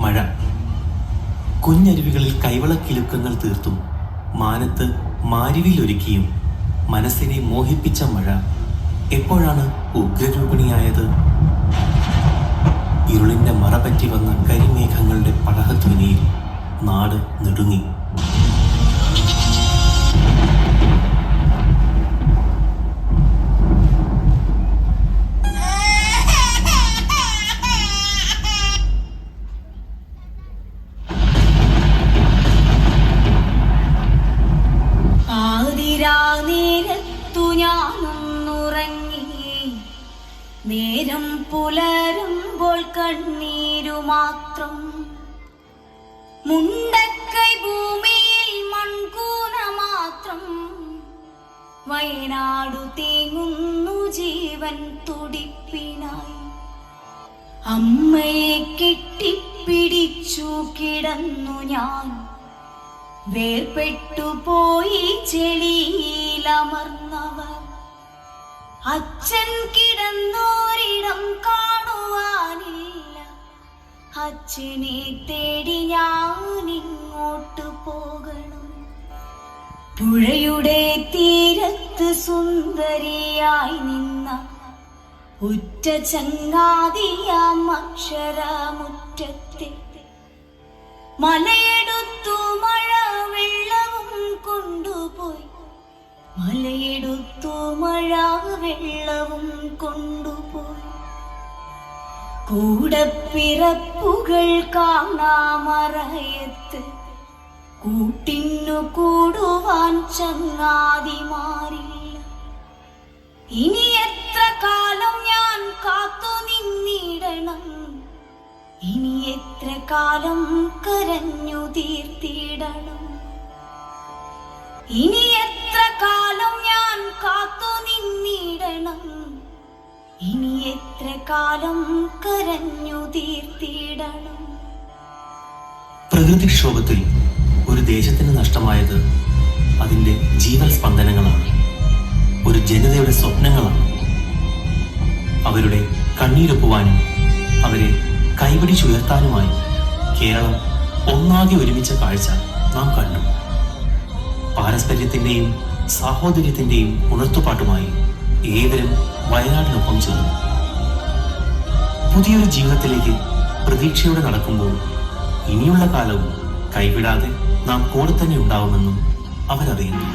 മഴ. കുഞ്ഞരുവികളിൽ കൈവളക്കിലുക്കങ്ങൾ തീർത്തും. മാനത്ത് മാരുവിലൊരുക്കിയും മനസ്സിനെ മോഹിപ്പിച്ച മഴ. എപ്പോഴാണ് ഉഗ്രരൂപിണിയായത്? ഇരുളിന്റെ മറപറ്റി വന്ന കരിമേഘങ്ങളുടെ പടഹധ്വനിയിൽ നാട് നെടുങ്ങി. നേരം പുലരുമ്പോൾ കണ്ണീരു മാത്രം. മുണ്ടക്കൈ ഭൂമിയിൽ മൺകൂന മാത്രം. വയനാടു തേങ്ങുന്നു ജീവൻ തുടിപ്പിനായി. അമ്മയെ കെട്ടിപ്പിടിച്ചു കിടന്നു ഞാൻ. വേർപെട്ടു പോയി ചെളിയിലമർന്നവർ അച്ഛൻ കിടന്നോരിടം കാണുവാനില്ല. അച്ഛനെ തേടി ഞാൻ ഇങ്ങോട്ട് പോകണം. പുഴയുടെ തീരത്ത് സുന്ദരിയായി നിന്ന ഉറ്റ ചങ്ങാതിയാം അക്ഷരമുറ്റത്തെ. മലയെടുത്തു മഴ വെള്ളവും കൊണ്ടുപോയി. കൂടപ്പിറപ്പുകൾ കാണാമറയത്ത് കൂട്ടിന്നു കൂടുവാൻ ചങ്ങാതിമാരില്ല. ഇനി എത്ര കാലം ഞാൻ കാത്തു നിന്നിടണം? ഇനി എത്ര കാലം കരഞ്ഞു തീർത്തിടണം? ഇനി എത്ര കാലം കരഞ്ഞു തീർത്തിടണം? പ്രകൃതിക്ഷോഭത്തിൽ ഒരു ദേശത്തിന് നഷ്ടമായത് അതിന്റെ ജീവൽ സ്പന്ദനങ്ങളാണ് ഒരു ജനതയുടെ സ്വപ്നങ്ങളാണ്. അവരുടെ കണ്ണീരൊപ്പുവാനും അവരെ കൈപിടിച്ചുയർത്താനുമായി കേരളം ഒന്നാകെ ഒരുമിച്ച കാഴ്ച നാം കണ്ടു. പാരസ്പര്യത്തിന്റെയും സാഹോദര്യത്തിന്റെയും ഉണർത്തുപാട്ടുമായി ഏവരും വയനാടിനൊപ്പം ചേർന്നു. പുതിയൊരു ജീവിതത്തിലേക്ക് പ്രതീക്ഷയോടെ നടക്കുമ്പോൾ ഇനിയുള്ള കാലവും കൈവിടാതെ നാം കൂടെ തന്നെ ഉണ്ടാവുമെന്നും അവരറിയുന്നു.